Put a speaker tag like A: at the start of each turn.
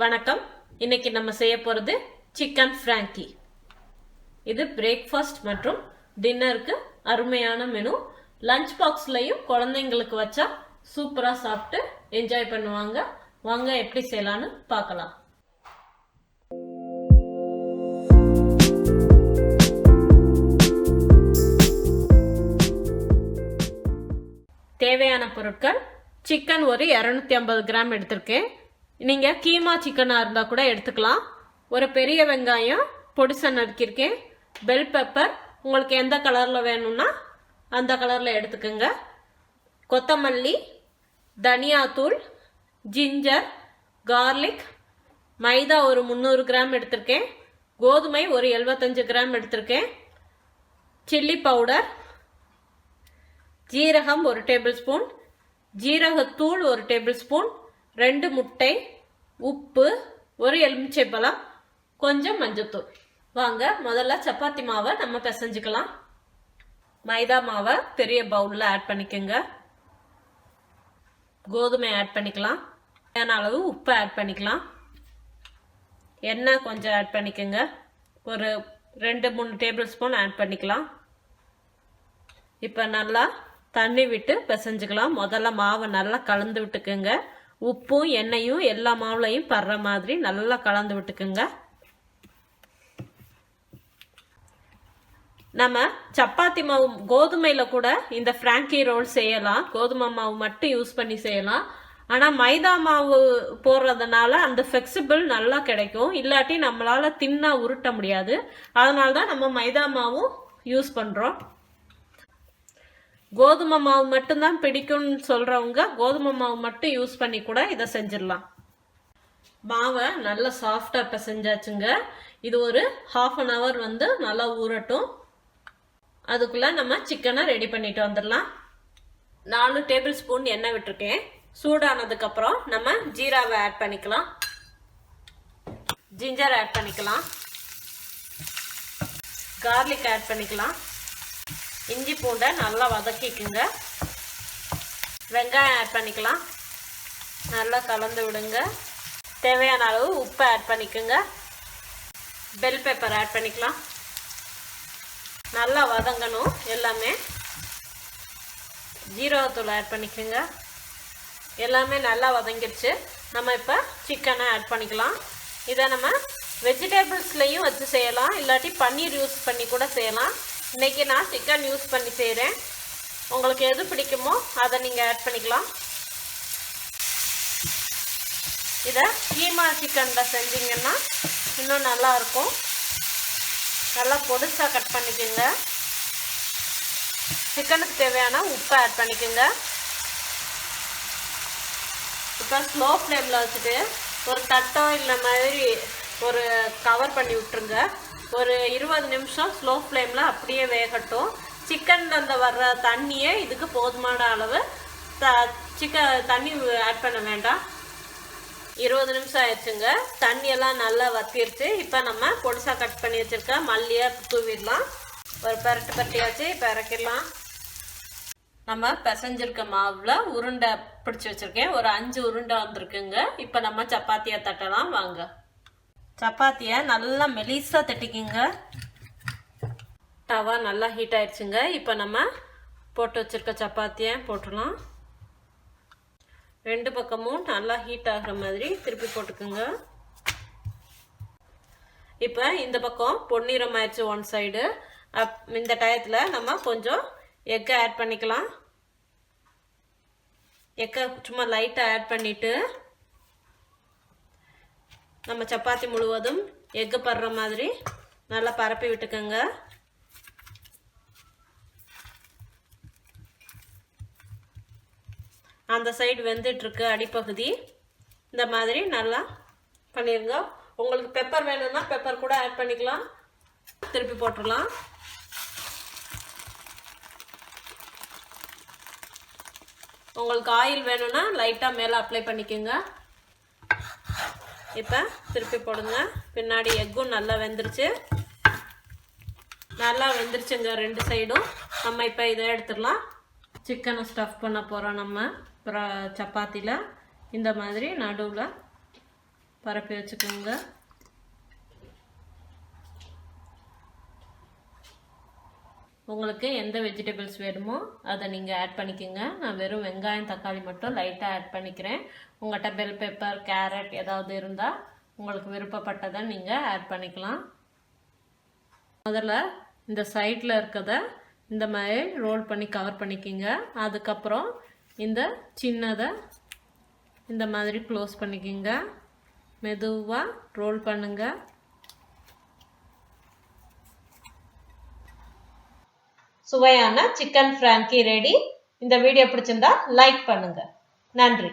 A: வணக்கம். இன்னைக்கு நம்ம செய்ய போகிறது சிக்கன் ஃப்ராங்கி இது பிரேக்ஃபாஸ்ட் மற்றும் டின்னருக்கு அருமையான மெனு லஞ்ச் பாக்ஸ்லையும் குழந்தைங்களுக்கு வச்சா சூப்பராக சாப்பிட்டு என்ஜாய் பண்ணுவாங்க. வாங்க எப்படி செய்யலான்னு பார்க்கலாம். தேவையான பொருட்கள் சிக்கன் ஒரு இரநூத்தி ஐம்பது கிராம் எடுத்திருக்கேன். நீங்கள் கீமா சிக்கனாக இருந்தால் கூட எடுத்துக்கலாம். ஒரு பெரிய வெங்காயம் பொடிசை நறுக்கியிருக்கேன். பெல் பெப்பர் உங்களுக்கு எந்த கலரில் வேணும்னா அந்த கலரில் எடுத்துக்கோங்க. கொத்தமல்லி தனியாத்தூள் ஜிஞ்சர் கார்லிக் மைதா ஒரு முந்நூறு கிராம் எடுத்திருக்கேன். கோதுமை ஒரு எழுபத்தஞ்சு கிராம் எடுத்திருக்கேன். சில்லி பவுடர் ஜீரகம் ஒரு டேபிள் ஸ்பூன் ஜீரகத்தூள் ஒரு டேபிள் ஸ்பூன் ரெண்டு முட்டை உப்பு ஒரு எலுமிச்சை பழம் கொஞ்சம் மஞ்சத்தூள். வாங்க முதல்ல சப்பாத்தி மாவை நம்ம பிசைஞ்சுக்கலாம். மைதா மாவை பெரிய பவுலில் ஆட் பண்ணிக்கோங்க. கோதுமை ஆட் பண்ணிக்கலாம். தேவையான அளவு உப்பு ஆட் பண்ணிக்கலாம். எண்ணெய் கொஞ்சம் ஆட் பண்ணிக்கோங்க. ஒரு ரெண்டு மூணு டேபிள் ஸ்பூன் ஆட் பண்ணிக்கலாம். இப்போ நல்லா தண்ணி விட்டு பிசைஞ்சுக்கலாம். முதல்ல மாவை நல்லா கலந்து விட்டுக்குங்க. உப்பும் எண்ணெயும் எல்லா மாவுலையும் படுற மாதிரி நல்லா கலந்து விட்டுக்குங்க. நம்ம சப்பாத்தி மாவு கோதுமையில் கூட இந்த ஃப்ராங்கி ரோல் செய்யலாம். கோதுமை மாவு மட்டும் யூஸ் பண்ணி செய்யலாம். ஆனால் மைதா மாவு போடுறதுனால அந்த ஃப்ளெக்சிபிள் நல்லா கிடைக்கும். இல்லாட்டி நம்மளால் தின்னா உருட்ட முடியாது. அதனால தான் நம்ம மைதா மாவும் யூஸ் பண்ணுறோம் கோதுமை மாவு மட்டும்தான் பிடிக்கும்னு சொல்கிறவங்க கோதுமை மாவு மட்டும் யூஸ் பண்ணி கூட இதை செஞ்சிடலாம். மாவை நல்லா சாஃப்டாக செஞ்சாச்சுங்க இது ஒரு ஹாஃப் அன் ஹவர் வந்து நல்லா ஊறட்டும். அதுக்குள்ளே நம்ம சிக்கனை ரெடி பண்ணிட்டு வந்துடலாம். நாலு டேபிள் ஸ்பூன் எண்ணெய் விட்டுருக்கேன். சூடானதுக்கப்புறம் நம்ம ஜீராவை ஆட் பண்ணிக்கலாம். ஜிஞ்சர் ஆட் பண்ணிக்கலாம். கார்லிக் ஆட் பண்ணிக்கலாம். இஞ்சி பூண்டை நல்லா வதக்கிக்குங்க. வெங்காயம் ஆட் பண்ணிக்கலாம். நல்லா கலந்து விடுங்க. தேவையான அளவு உப்பு ஆட் பண்ணிக்கோங்க. பெல் பேப்பர் ஆட் பண்ணிக்கலாம். நல்லா வதங்கணும் எல்லாமே. ஜீரகத்தூள் ஆட் பண்ணிக்கோங்க. எல்லாமே நல்லா வதங்கிடுச்சு. நம்ம இப்போ சிக்கனை ஆட் பண்ணிக்கலாம். இதை நம்ம வெஜிடபிள்ஸ்லேயும் வச்சு செய்யலாம். இல்லாட்டி பன்னீர் யூஸ் பண்ணி கூட செய்யலாம். இன்றைக்கி நான் சிக்கன் யூஸ் பண்ணி செய்கிறேன் உங்களுக்கு எது பிடிக்குமோ அதை நீங்கள் ஆட் பண்ணிக்கலாம். இதை கீமா சிக்கனில் செஞ்சிங்கன்னா இன்னும் நல்லாயிருக்கும் நல்லா பொடிசாக கட் பண்ணிக்கோங்க. சிக்கனுக்கு தேவையான உப்பை ஆட் பண்ணிக்கோங்க. இப்போ ஸ்லோ ஃப்ளேமில் வச்சுட்டு ஒரு தட்டோ இல்லை மாதிரி ஒரு கவர் பண்ணி விட்டுருங்க. ஒரு இருபது நிமிஷம் ஸ்லோ ஃப்ளேமில் அப்படியே வேகட்டும். சிக்கனில் அந்த வர்ற தண்ணியே இதுக்கு போதுமான அளவு த சிக்கன் தண்ணி ஆட் பண்ண வேண்டாம். இருபது நிமிஷம் ஆயிடுச்சுங்க. தண்ணியெல்லாம் நல்லா வத்திருச்சு. இப்போ நம்ம பொடிசாக கட் பண்ணி வச்சுருக்க மல்லியை தூவிடலாம். ஒரு பரட்டு பரட்டியாச்சு இப்போ இறக்கிடலாம். நம்ம பிசைஞ்சிருக்க மாவில் உருண்டை பிடிச்சி வச்சுருக்கேன். ஒரு அஞ்சு உருண்டை வந்திருக்குங்க. இப்போ நம்ம சப்பாத்தியை தட்டலாம். வாங்க. சப்பாத்தியை நல்லா மெலிசாக தட்டிக்கிங்க. டவா நல்லா ஹீட் ஆயிடுச்சுங்க. இப்போ நம்ம போட்டு வச்சுருக்க சப்பாத்தியை போட்டுடலாம். ரெண்டு பக்கமும் நல்லா ஹீட் ஆகிற மாதிரி திருப்பி போட்டுக்குங்க. இப்போ இந்த பக்கம் பொன்னிறம் ஆயிடுச்சு ஒன் சைடு அப் இந்த டயத்தில் நம்ம கொஞ்சம் எக்கை ஆட் பண்ணிக்கலாம். எக்கை சும்மா லைட்டாக ஆட் பண்ணிவிட்டு நம்ம சப்பாத்தி முழுவதும் எக்கு படுற மாதிரி நல்லா பரப்பி விட்டுக்கோங்க. அந்த சைடு வெந்துட்டுருக்கு அடிப்பகுதி. இந்த மாதிரி நல்லா பண்ணிடுங்க உங்களுக்கு பெப்பர் வேணும்னா பெப்பர் கூட ஆட் பண்ணிக்கலாம். திருப்பி போட்டுடலாம். உங்களுக்கு ஆயில் வேணும்னா லைட்டாக மேலே அப்ளை பண்ணிக்கோங்க. இப்போ திருப்பி போடுங்க. பின்னாடி எக்கும் நல்லா வெந்துருச்சு. நல்லா வெந்துருச்சுங்க ரெண்டு சைடும். நம்ம இப்போ இதை எடுத்துடலாம். சிக்கனை ஸ்டஃப் பண்ண போகிறோம் நம்ம. அப்புறம் சப்பாத்தியில். இந்த மாதிரி நடுவில் பரப்பி வச்சுக்கோங்க. உங்களுக்கு எந்த வெஜிடபிள்ஸ் வேணுமோ அதை நீங்கள் ஆட் பண்ணிக்கோங்க. நான் வெறும் வெங்காயம் தக்காளி மட்டும் லைட்டாக ஆட் பண்ணிக்கிறேன். உங்கள்கிட்ட பெல் பெப்பர் கேரட் ஏதாவது இருந்தால் உங்களுக்கு விருப்பப்பட்டதை நீங்கள் ஆட் பண்ணிக்கலாம். முதல்ல இந்த சைடில் இருக்கிறத இந்த மாதிரி ரோல் பண்ணி கவர் பண்ணிக்கிங்க. அதுக்கப்புறம் இந்த சின்னதை இந்த மாதிரி க்ளோஸ் பண்ணிக்கிங்க. மெதுவாக ரோல் பண்ணுங்கள் சுவையான சிக்கன் ஃப்ராங்கி ரெடி. இந்த வீடியோ பிடிச்சிருந்தா லைக் பண்ணுங்க. நன்றி.